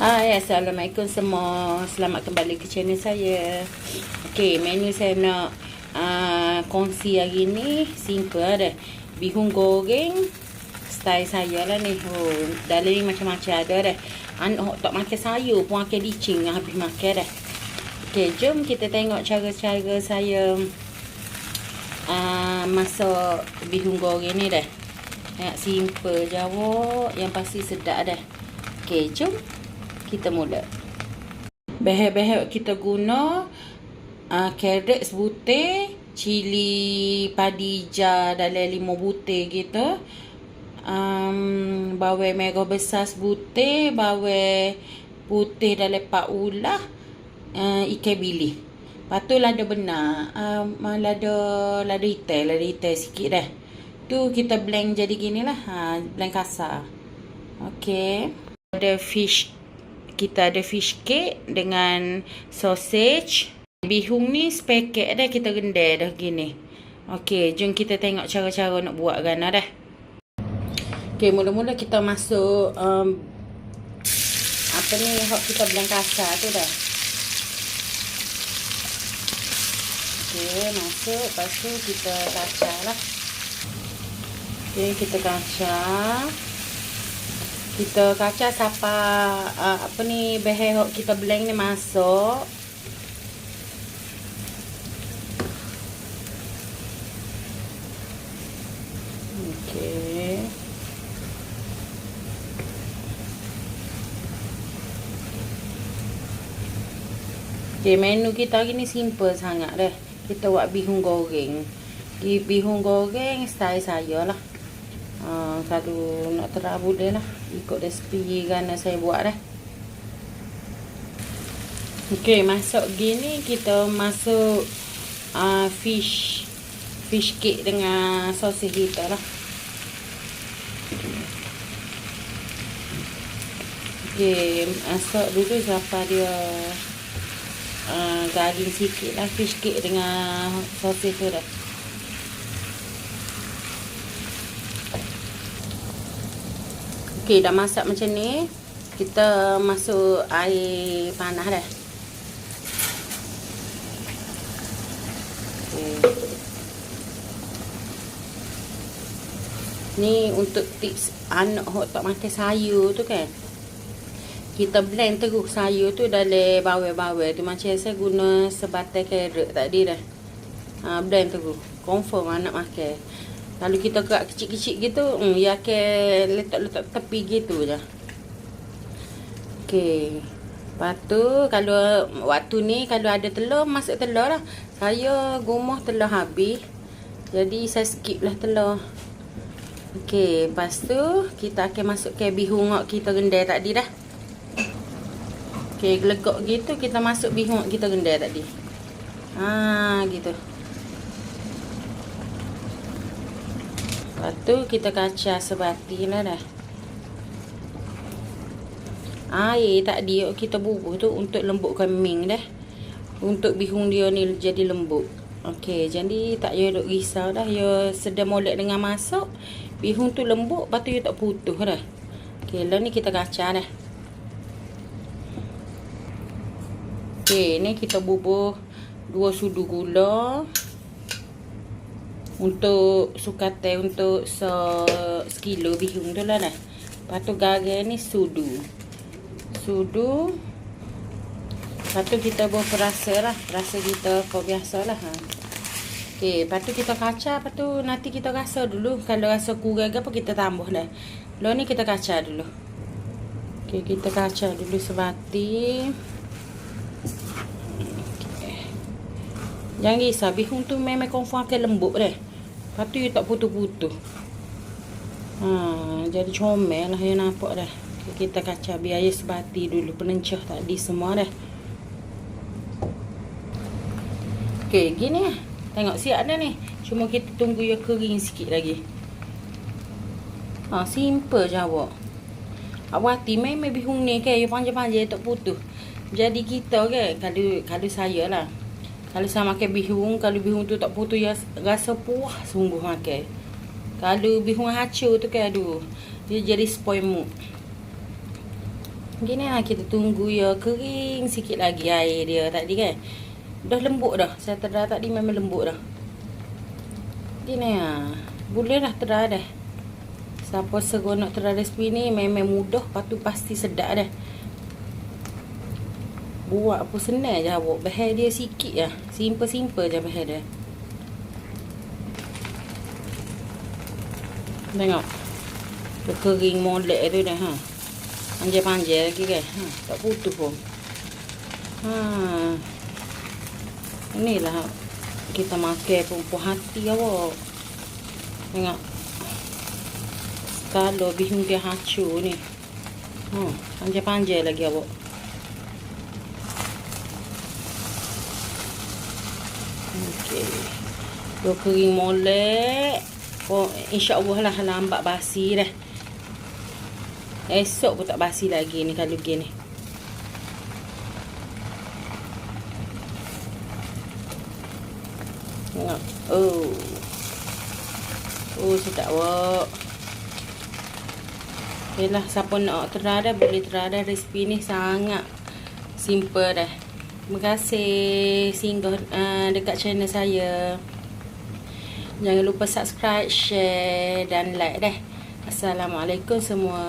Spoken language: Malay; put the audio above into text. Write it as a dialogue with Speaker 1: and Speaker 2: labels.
Speaker 1: Hai, Assalamualaikum semua. Selamat kembali ke channel saya. Okey, menu saya nak uh, kongsi hari ni simple ada. Bihun goreng style saya lah ni. Oh, dalam ni macam-macam ada dah. Anak tak makan sayur pun makan licin habis makan dah. Okey, jom kita tengok cara-cara saya uh, masak bihun goreng ni dah. Yang simple je awak. Yang pasti sedap dah. Okey, jom kita mula. Bahan-bahan kita guna uh, carrot sebutir, cili padi hijau dalam lima butir gitu. Um, bawang merah besar sebutir, bawang putih dalam empat ulah, uh, ikan bili. Lepas tu lada benar, um, lada, lada hitam, lada hitam sikit dah. Tu kita blend jadi gini lah, ha, blend kasar. Okay. Ada fish kita ada fish cake dengan sausage. Bihun ni sepaket dah kita gendai dah gini. Okey, jom kita tengok cara-cara nak buat kan dah. Okey, mula-mula kita masuk um, apa ni hot kita blend kasar tu dah. Okey, masuk. Lepas tu kita kacau lah. Okey, kita kacau kita kacau siapa uh, apa ni behel kita blend ni masuk. Okey. Okey menu kita hari ni simple sangat dah. Kita buat bihun goreng. Bihun goreng style saya lah. Ha, kalau nak terang boleh lah. Ikut resipi kan saya buat dah. Okey, masuk gini kita masuk uh, fish fish cake dengan sosis kita lah. Okey, masuk dulu sampai dia uh, garing sikit lah fish cake dengan sosis tu dah. Okey, dah masak macam ni. Kita masuk air panas dah. Ni untuk tips anak hok tak makan sayur tu kan. Kita blend terus sayur tu dalam bawang-bawang tu. Macam saya guna sebatai carrot tadi dah. Ha, blend terus. Confirm anak makan. Kalau kita kerak kecil-kecil gitu, hmm, ya ke letak-letak tepi gitu je. Okey. Lepas tu, kalau waktu ni, kalau ada telur, masuk telur lah. Saya gumah telur habis. Jadi, saya skip lah telur. Okey. Lepas tu, kita akan masuk ke bihun kita gendai tadi dah. Okey, gelegok gitu, kita masuk bihun kita gendai tadi. Ha, gitu. Lepas tu kita kacau sebati lah dah. Air tak dia kita bubuh tu untuk lembutkan ming dah. Untuk bihun dia ni jadi lembut. Okey, jadi tak payah duk risau dah. Ya sedang molek dengan masak. Bihun tu lembut, lepas tu dia tak putus dah. Okey, lah ni kita kacau dah. Okey, ni kita bubuh dua sudu gula untuk sukatan untuk se sekilo bihun tu lah dah. Lepas tu garam ni sudu. Sudu. Lepas tu kita buat perasa lah. Perasa kita kau biasa lah. Ha. Okay, lepas tu kita kacau. Lepas tu nanti kita rasa dulu. Kalau rasa kurang apa kita tambah dah. Lalu ni kita kacau dulu. Okay, kita kacau dulu sebati. Okay. Jangan risau. Bihun tu memang confirm akan lembut dah. Lepas tu tak putus-putus. Ha, jadi comel lah yang nampak dah. Kita kacau biar air sebati dulu. Penencah tadi semua dah. Okey, gini lah. Tengok siap dah ni. Cuma kita tunggu ia kering sikit lagi. Ha, simple je awak. Awak hati main main bihun ni kan. Ia panjang-panjang tak putus. Jadi kita kan. Kalau, kalau saya lah. Kalau saya makan bihun, kalau bihun tu tak putus ya rasa puas sungguh makan. Kalau bihun hancur tu kan aduh, dia jadi spoil mood. Gini lah kita tunggu ya kering sikit lagi air dia tadi kan. Dah lembut dah. Saya terdah tadi memang lembut dah. Gini lah. Boleh lah terdah dah. Siapa seronok terdah resipi ni memang mudah. Lepas pasti sedap dah. Buat apa senang je awak. Bahaya dia sikit lah. Simple-simple je bahaya dia. Tengok. Dia kering molek tu dah. Ha. Panjang-panjang lagi kan. Ha. Tak putus pun. Ha. Inilah kita makan pun puas hati awak. Tengok. Kalau bihun dia hancur ni. Ha. Panjang-panjang lagi awak. Okey. Dia kering molek. Oh, insya-Allah lah lambat basi dah. Esok pun tak basi lagi ni kalau gini. Tengok. Oh. Oh, sedap wak. Okeylah, siapa nak terada boleh terada resipi ni sangat simple dah. Terima kasih singgah uh, dekat channel saya. Jangan lupa subscribe, share dan like deh. Assalamualaikum semua.